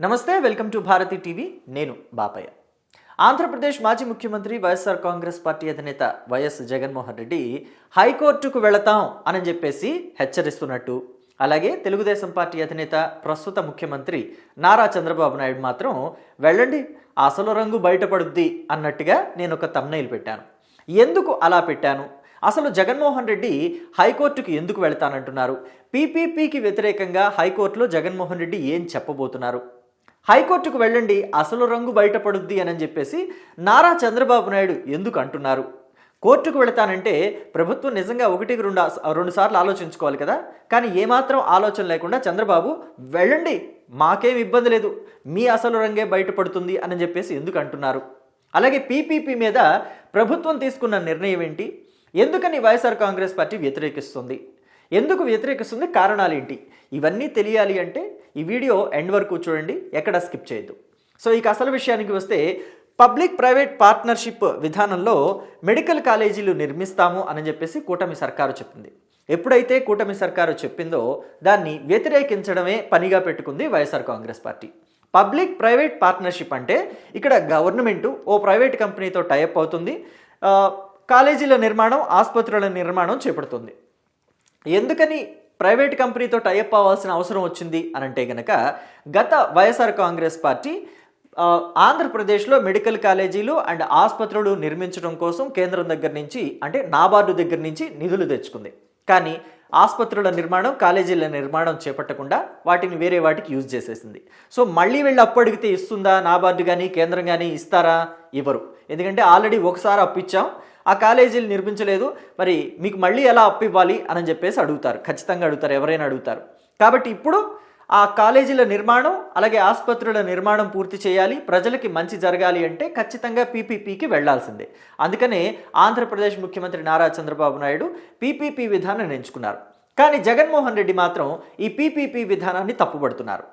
నమస్తే welcome to Bharati TV. నేను బాపయ్య. ఆంధ్రప్రదేశ్ మాజీ ముఖ్యమంత్రి వైఎస్ఆర్ కాంగ్రెస్ పార్టీ అధినేత వైఎస్ జగన్మోహన్ రెడ్డి హైకోర్టుకు వెళతాం అని చెప్పేసి హెచ్చరిస్తున్నట్టు. అలాగే తెలుగుదేశం పార్టీ అధినేత ప్రస్తుత ముఖ్యమంత్రి నారా చంద్రబాబు నాయుడు మాత్రం వెళ్ళండి అసలు రంగు బయటపడుద్ది అన్నట్టుగా నేను ఒక తమ్నైల్ పెట్టాను. ఎందుకు అలా పెట్టాను? అసలు జగన్మోహన్ రెడ్డి హైకోర్టుకు ఎందుకు వెళతానంటున్నారు? పీపీపీకి వ్యతిరేకంగా హైకోర్టులో జగన్మోహన్ రెడ్డి ఏం చెప్పబోతున్నారు? హైకోర్టుకు వెళ్ళండి అసలు రంగు బయటపడుద్ది అని చెప్పేసి నారా చంద్రబాబు నాయుడు ఎందుకు అంటున్నారు? కోర్టుకు వెళతానంటే ప్రభుత్వం నిజంగా ఒకటికి రెండు రెండు సార్లు ఆలోచించుకోవాలి కదా. కానీ ఏమాత్రం ఆలోచన లేకుండా చంద్రబాబు వెళ్ళండి మాకేం ఇబ్బంది లేదు మీ అసలు రంగే బయటపడుతుంది అని చెప్పేసి ఎందుకు అంటున్నారు? అలాగే పీపీపీ మీద ప్రభుత్వం తీసుకున్న నిర్ణయం ఏంటి? ఎందుకని వైఎస్ఆర్ కాంగ్రెస్ పార్టీ వ్యతిరేకిస్తుంది? ఎందుకు వ్యతిరేకిస్తుంది? కారణాలు ఏంటి? ఇవన్నీ తెలియాలి అంటే ఈ వీడియో ఎండ్ వరకు చూడండి ఎక్కడ స్కిప్ చేయొద్దు. సో ఇక అసలు విషయానికి వస్తే పబ్లిక్ ప్రైవేట్ పార్ట్నర్షిప్ విధానంలో మెడికల్ కాలేజీలు నిర్మిస్తాము అని చెప్పేసి కూటమి సర్కారు చెప్పింది. ఎప్పుడైతే కూటమి సర్కారు చెప్పిందో దాన్ని వ్యతిరేకించడమే పనిగా పెట్టుకుంది YSR Congress party. Public private partnership అంటే ఇక్కడ గవర్నమెంట్ ఓ ప్రైవేట్ కంపెనీతో టైప్ అవుతుంది. కాలేజీల నిర్మాణం ఆసుపత్రుల నిర్మాణం చేపడుతుంది. ఎందుకని ప్రైవేట్ కంపెనీతో టైఅప్ అవ్వాల్సిన అవసరం వచ్చింది అని అంటే గనక గత వైఎస్ఆర్ కాంగ్రెస్ పార్టీ ఆంధ్రప్రదేశ్లో మెడికల్ కాలేజీలు అండ్ ఆసుపత్రులు నిర్మించడం కోసం కేంద్రం దగ్గర నుంచి అంటే నాబార్డు దగ్గర నుంచి నిధులు తెచ్చుకుంది. కానీ ఆసుపత్రుల నిర్మాణం కాలేజీల నిర్మాణం చేపట్టకుండా వాటిని వేరే వాటికి యూజ్ చేసేసింది. సో మళ్ళీ వెళ్ళి అప్పు అడిగితే ఇస్తుందా? నాబార్డు కానీ కేంద్రం కానీ ఇస్తారా? ఇవ్వరు. ఎందుకంటే ఆల్రెడీ ఒకసారి అప్పు ఇచ్చాం. ఆ కాలేజీలు నిర్మించలేదు. మరి మీకు మళ్ళీ ఎలా అప్పు ఇవ్వాలి అని చెప్పేసి అడుగుతారు. ఖచ్చితంగా అడుగుతారు. ఎవరైనా అడుగుతారు. కాబట్టి ఇప్పుడు ఆ కాలేజీల నిర్మాణం అలాగే ఆసుపత్రుల నిర్మాణం పూర్తి చేయాలి. ప్రజలకి మంచి జరగాలి అంటే ఖచ్చితంగా పీపీపీకి వెళ్ళాల్సిందే. అందుకనే ఆంధ్రప్రదేశ్ ముఖ్యమంత్రి నారా చంద్రబాబు నాయుడు పీపీపీ విధానాన్ని ఎంచుకున్నారు. కానీ జగన్మోహన్ రెడ్డి మాత్రం ఈ పీపీపీ విధానాన్ని తప్పుపడుతున్నారు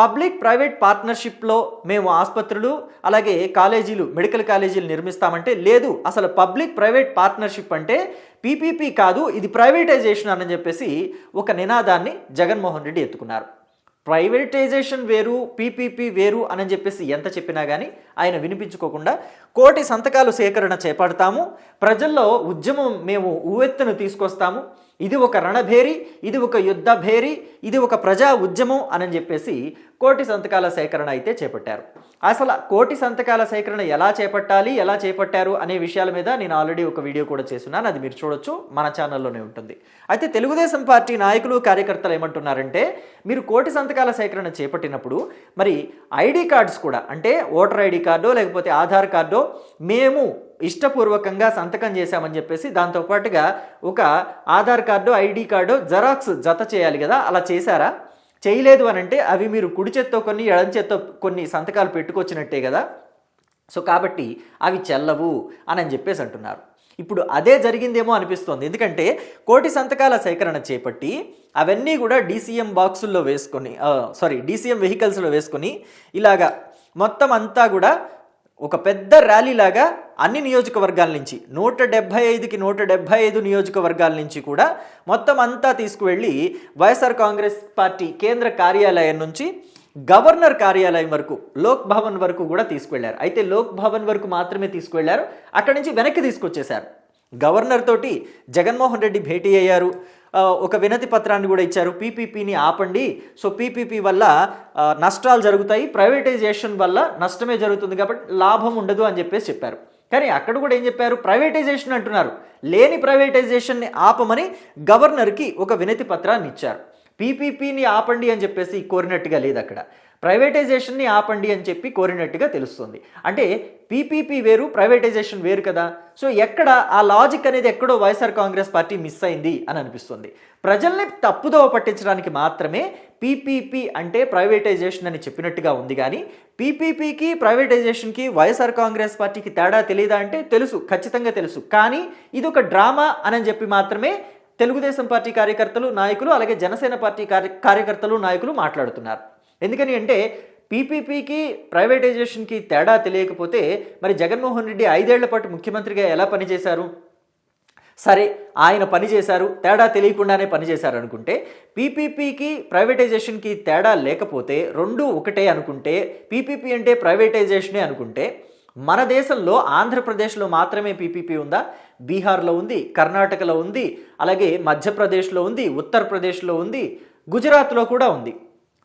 పబ్లిక్ ప్రైవేట్ పార్ట్నర్షిప్లో మేము ఆసుపత్రులు అలాగే కాలేజీలు మెడికల్ కాలేజీలు నిర్మిస్తామంటే లేదు. అసలు పబ్లిక్ ప్రైవేట్ పార్ట్నర్షిప్ అంటే పీపీపీ కాదు ఇది ప్రైవేటైజేషన్ అని చెప్పేసి ఒక నినాదాన్ని జగన్మోహన్ రెడ్డి ఎత్తుకున్నారు. ప్రైవేటైజేషన్ వేరు పీపీపీ వేరు అని చెప్పేసి ఎంత చెప్పినా కానీ ఆయన వినిపించుకోకుండా కోటి సంతకాలు సేకరణ చేపడతాము. ప్రజల్లో ఉద్యమం మేము ఉవ్వెత్తును తీసుకొస్తాము. ఇది ఒక రణభేరి ఇది ఒక యుద్ధ భేరి ఇది ఒక ప్రజా ఉద్యమం అని చెప్పేసి కోటి సంతకాల సేకరణ అయితే చేపట్టారు. అసలు కోటి సంతకాల సేకరణ ఎలా చేపట్టాలి ఎలా చేపట్టారు అనే విషయాల మీద నేను ఆల్రెడీ ఒక వీడియో కూడా చేస్తున్నాను అది మీరు చూడొచ్చు మన ఛానల్లోనే ఉంటుంది. అయితే తెలుగుదేశం పార్టీ నాయకులు కార్యకర్తలు ఏమంటున్నారంటే మీరు కోటి సంతకాల సేకరణ చేపట్టినప్పుడు మరి ఐడి కార్డ్స్ కూడా అంటే ఓటర్ ఐడి కార్డో లేకపోతే ఆధార్ కార్డో మేము ఇష్టపూర్వకంగా సంతకం చేశామని చెప్పేసి దాంతోపాటుగా ఒక Aadhaar card ID card xerox జత చేయాలి కదా అలా చేశారా? చేయలేదు అని అంటే అవి మీరు కుడి చేత్తో కొన్ని ఎడం చేత్తో కొన్ని సంతకాలు పెట్టుకొచ్చినట్టే కదా. సో కాబట్టి అవి చెల్లవు అని అని చెప్పేసి అంటున్నారు. ఇప్పుడు అదే జరిగిందేమో అనిపిస్తోంది. ఎందుకంటే కోటి సంతకాల సేకరణ చేపట్టి అవన్నీ కూడా డీసీఎం బాక్సుల్లో వేసుకొని సారీ డీసీఎం వెహికల్స్లో వేసుకొని ఇలాగా మొత్తం అంతా కూడా ఒక పెద్ద ర్యాలీ లాగా అన్ని నియోజకవర్గాల నుంచి నూట డెబ్భై ఐదుకి నూట డెబ్భై ఐదు నియోజకవర్గాల నుంచి కూడా మొత్తం అంతా తీసుకువెళ్ళి వైఎస్ఆర్ కాంగ్రెస్ పార్టీ కేంద్ర కార్యాలయం నుంచి గవర్నర్ కార్యాలయం వరకు లోక్ భవన్ వరకు కూడా తీసుకువెళ్ళారు. అయితే లోక్ భవన్ వరకు మాత్రమే తీసుకువెళ్ళారు. అక్కడి నుంచి వెనక్కి తీసుకొచ్చేశారు. గవర్నర్ తోటి జగన్మోహన్ రెడ్డి భేటీ అయ్యారు. ఒక వినతి పత్రాన్ని కూడా ఇచ్చారు. పీపీపీని ఆపండి. సో పీపీపీ వల్ల నష్టాలు జరుగుతాయి. ప్రైవేటైజేషన్ వల్ల నష్టమే జరుగుతుంది కాబట్టి లాభం ఉండదు అని చెప్పేసి చెప్పారు. కానీ అక్కడ కూడా ఏం చెప్పారు? ప్రైవేటైజేషన్ అంటున్నారు. లేని ప్రైవేటైజేషన్ని ఆపమని గవర్నర్కి ఒక వినతి పత్రాన్ని ఇచ్చారు. పీపీపీని ఆపండి అని చెప్పేసి కోరినట్టుగా లేదు అక్కడ. ప్రైవేటైజేషన్ని ఆపండి అని చెప్పి కోరినట్టుగా తెలుస్తుంది. అంటే పీపీపీ వేరు ప్రైవేటైజేషన్ వేరు కదా. సో ఎక్కడ ఆ లాజిక్ అనేది ఎక్కడో వైఎస్ఆర్ కాంగ్రెస్ పార్టీ మిస్ అయింది అని అనిపిస్తుంది. ప్రజల్ని తప్పుదోవ పట్టించడానికి మాత్రమే పీపీపీ అంటే ప్రైవేటైజేషన్ అని చెప్పినట్టుగా ఉంది కానీ పీపీపీకి ప్రైవేటైజేషన్కి వైఎస్ఆర్ కాంగ్రెస్ పార్టీకి తేడా తెలియదా అంటే తెలుసు ఖచ్చితంగా తెలుసు. కానీ ఇది ఒక డ్రామా అని చెప్పి మాత్రమే తెలుగుదేశం పార్టీ కార్యకర్తలు నాయకులు అలాగే జనసేన పార్టీ కార్య కార్యకర్తలు నాయకులు మాట్లాడుతున్నారు. ఎందుకని అంటే పీపీపీకి ప్రైవేటైజేషన్కి తేడా తెలియకపోతే మరి జగన్మోహన్ రెడ్డి ఐదేళ్ళ పాటు ముఖ్యమంత్రిగా ఎలా పనిచేశారు? సరే ఆయన పని చేశారు తేడా తెలియకుండానే పనిచేశారు అనుకుంటే పీపీపీకి ప్రైవేటైజేషన్కి తేడా లేకపోతే రెండు ఒకటే అనుకుంటే పీపీపీ అంటే ప్రైవేటైజేషనే అనుకుంటే మన దేశంలో ఆంధ్రప్రదేశ్లో మాత్రమే పీపీపీ ఉందా? బీహార్లో ఉంది కర్ణాటకలో ఉంది అలాగే మధ్యప్రదేశ్లో ఉంది ఉత్తరప్రదేశ్లో ఉంది గుజరాత్లో కూడా ఉంది.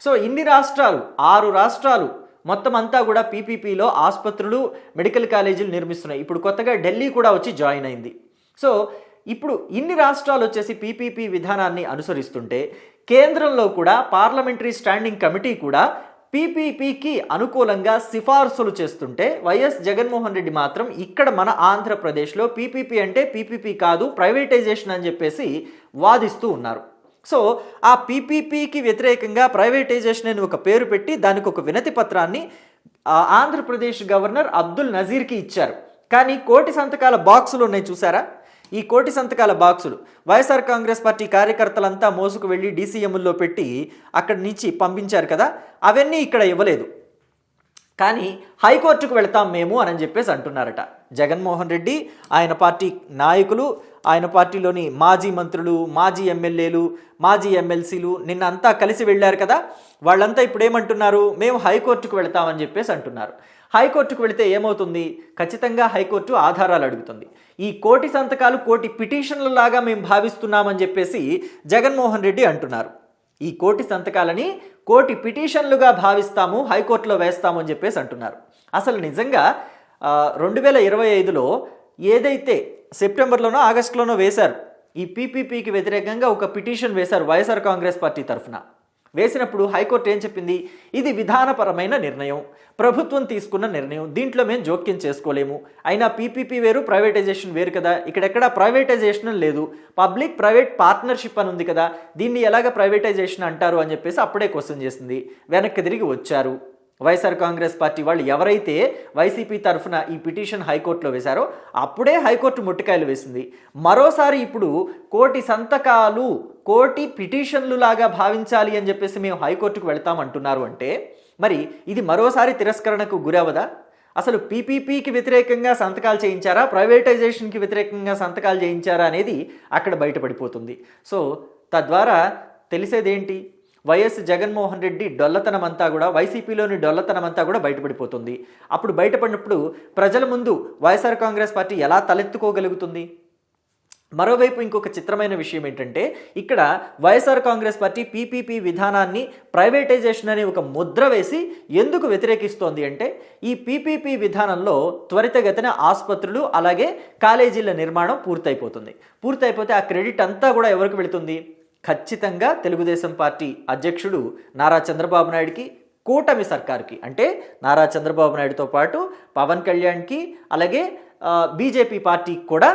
సో ఇన్ని రాష్ట్రాలు ఆరు రాష్ట్రాలు మొత్తం అంతా కూడా పీపీపీలో ఆసుపత్రులు మెడికల్ కాలేజీలు నిర్మిస్తున్నాయి. ఇప్పుడు కొత్తగా ఢిల్లీ కూడా వచ్చి జాయిన్ అయింది. సో ఇప్పుడు ఇన్ని రాష్ట్రాలు వచ్చేసి పీపీపీ విధానాన్ని అనుసరిస్తుంటే కేంద్రంలో కూడా పార్లమెంటరీ స్టాండింగ్ కమిటీ కూడా పీపీపీకి అనుకూలంగా సిఫార్సులు చేస్తుంటే వైఎస్ జగన్మోహన్ రెడ్డి మాత్రం ఇక్కడ మన ఆంధ్రప్రదేశ్లో పీపీపీ అంటే పీపీపీ కాదు ప్రైవేటైజేషన్ అని చెప్పేసి వాదిస్తూ ఉన్నారు. సో ఆ పీపీపీకి వ్యతిరేకంగా ప్రైవేటైజేషన్ అని ఒక పేరు పెట్టి దానికి ఒక వినతి పత్రాన్ని ఆంధ్రప్రదేశ్ గవర్నర్ అబ్దుల్ నజీర్కి ఇచ్చారు. కానీ కోటి సంతకాల బాక్సులు ఉన్నాయి చూసారా? ఈ కోటి సంతకాల బాక్సులు. వైఎస్ఆర్ కాంగ్రెస్ పార్టీ కార్యకర్తలంతా మోసుకు వెళ్ళి డీసీఎంల్లో పెట్టి అక్కడి నుంచి పంపించారు కదా అవన్నీ ఇక్కడ ఇవ్వలేదు. కానీ హైకోర్టుకు వెళ్తాం మేము అని చెప్పేసి అంటున్నారట. జగన్మోహన్ రెడ్డి ఆయన పార్టీ నాయకులు ఆయన పార్టీలోని మాజీ మంత్రులు మాజీ ఎమ్మెల్యేలు మాజీ ఎమ్మెల్సీలు నిన్న అంతా కలిసి వెళ్ళారు కదా. వాళ్ళంతా ఇప్పుడు ఏమంటున్నారు మేము హైకోర్టుకు వెళ్తామని చెప్పేసి అంటున్నారు. హైకోర్టుకు వెళితే ఏమవుతుంది? ఖచ్చితంగా హైకోర్టు ఆధారాలు అడుగుతుంది. ఈ కోటి సంతకాలు కోటి పిటిషన్ల లాగా మేము భావిస్తున్నామని చెప్పేసి జగన్మోహన్ రెడ్డి అంటున్నారు. ఈ కోటి సంతకాలని కోటి పిటిషన్లుగా భావిస్తాము హైకోర్టులో వేస్తాము అని చెప్పేసి అంటున్నారు. అసలు నిజంగా రెండు వేల ఇరవై ఐదులో ఏదైతే సెప్టెంబర్లోనో ఆగస్టులోనో వేశారు ఈ పీపీపీకి వ్యతిరేకంగా ఒక పిటిషన్ వేశారు వైఎస్ఆర్ కాంగ్రెస్ పార్టీ తరఫున. వేసినప్పుడు హైకోర్టు ఏం చెప్పింది? ఇది విధానపరమైన నిర్ణయం ప్రభుత్వం తీసుకున్న నిర్ణయం దీంట్లో మేము జోక్యం చేసుకోలేము. అయినా పీపీపీ వేరు ప్రైవేటైజేషన్ వేరు కదా. ఇక్కడెక్కడ ప్రైవేటైజేషన్ లేదు. పబ్లిక్ ప్రైవేట్ పార్ట్నర్షిప్ అని ఉంది కదా. దీన్ని ఎలాగ ప్రైవేటైజేషన్ అంటారు అని చెప్పేసి అప్పుడే క్వశ్చన్ చేసింది. వెనక్కి తిరిగి వచ్చారు. వైఎస్ఆర్ కాంగ్రెస్ పార్టీ వాళ్ళు ఎవరైతే వైసీపీ తరఫున ఈ పిటిషన్ హైకోర్టులో వేశారో అప్పుడే హైకోర్టు ముట్టికాయలు వేసింది. మరోసారి ఇప్పుడు కోటి సంతకాలు కోటి పిటిషన్లు లాగా భావించాలి అని చెప్పేసి మేము హైకోర్టుకు వెళ్తామంటున్నారు అంటే మరి ఇది మరోసారి తిరస్కరణకు గురవదా అసలు పీపీపీకి వ్యతిరేకంగా సంతకాలు చేయించారా? ప్రైవేటైజేషన్కి వ్యతిరేకంగా సంతకాలు చేయించారా అనేది అక్కడ బయటపడిపోతుంది. సో తద్వారా తెలిసేదేంటి? వైఎస్ జగన్మోహన్ రెడ్డి డొల్లతనం అంతా కూడా వైసీపీలోని డొల్లతనం అంతా కూడా బయటపడిపోతుంది. అప్పుడు బయటపడినప్పుడు ప్రజల ముందు వైఎస్ఆర్ కాంగ్రెస్ పార్టీ ఎలా తలెత్తుకోగలుగుతుంది? మరోవైపు ఇంకొక చిత్రమైన విషయం ఏంటంటే ఇక్కడ వైఎస్ఆర్ కాంగ్రెస్ పార్టీ పీపీపీ విధానాన్ని ప్రైవేటైజేషన్ అనే ఒక ముద్ర వేసి ఎందుకు వ్యతిరేకిస్తోంది అంటే ఈ పీపీపీ విధానంలో త్వరితగతిన ఆసుపత్రులు అలాగే కాలేజీల నిర్మాణం పూర్తయిపోతుంది. పూర్తయిపోతే ఆ క్రెడిట్ అంతా కూడా ఎవరికి వెళుతుంది? ఖచ్చితంగా తెలుగుదేశం పార్టీ అధ్యక్షుడు నారా చంద్రబాబు నాయుడికి కూటమి సర్కార్కి అంటే నారా చంద్రబాబు నాయుడుతో పాటు పవన్ కళ్యాణ్కి అలాగే బీజేపీ పార్టీకి కూడా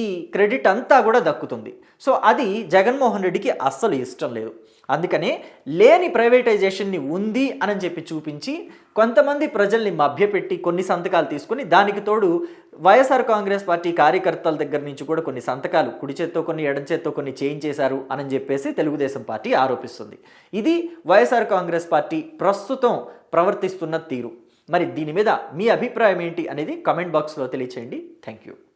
ఈ క్రెడిట్ అంతా కూడా దక్కుతుంది. సో అది జగన్మోహన్ రెడ్డికి అస్సలు ఇష్టం లేదు. అందుకనే లేని ప్రైవేటైజేషన్ని ఉంది అని చెప్పి చూపించి కొంతమంది ప్రజల్ని మభ్యపెట్టి కొన్ని సంతకాలు తీసుకుని దానికి తోడు వైఎస్ఆర్ కాంగ్రెస్ పార్టీ కార్యకర్తల దగ్గర నుంచి కూడా కొన్ని సంతకాలు కుడి చేత్తో కొన్ని ఎడం చేత్తో కొన్ని చేయించేశారు అని చెప్పేసి తెలుగుదేశం పార్టీ ఆరోపిస్తుంది. ఇది వైఎస్ఆర్ కాంగ్రెస్ పార్టీ ప్రస్తుతం ప్రవర్తిస్తున్న తీరు. మరి దీని మీద మీ అభిప్రాయం ఏంటి అనేది కమెంట్ బాక్స్లో తెలియచేయండి. Thank you.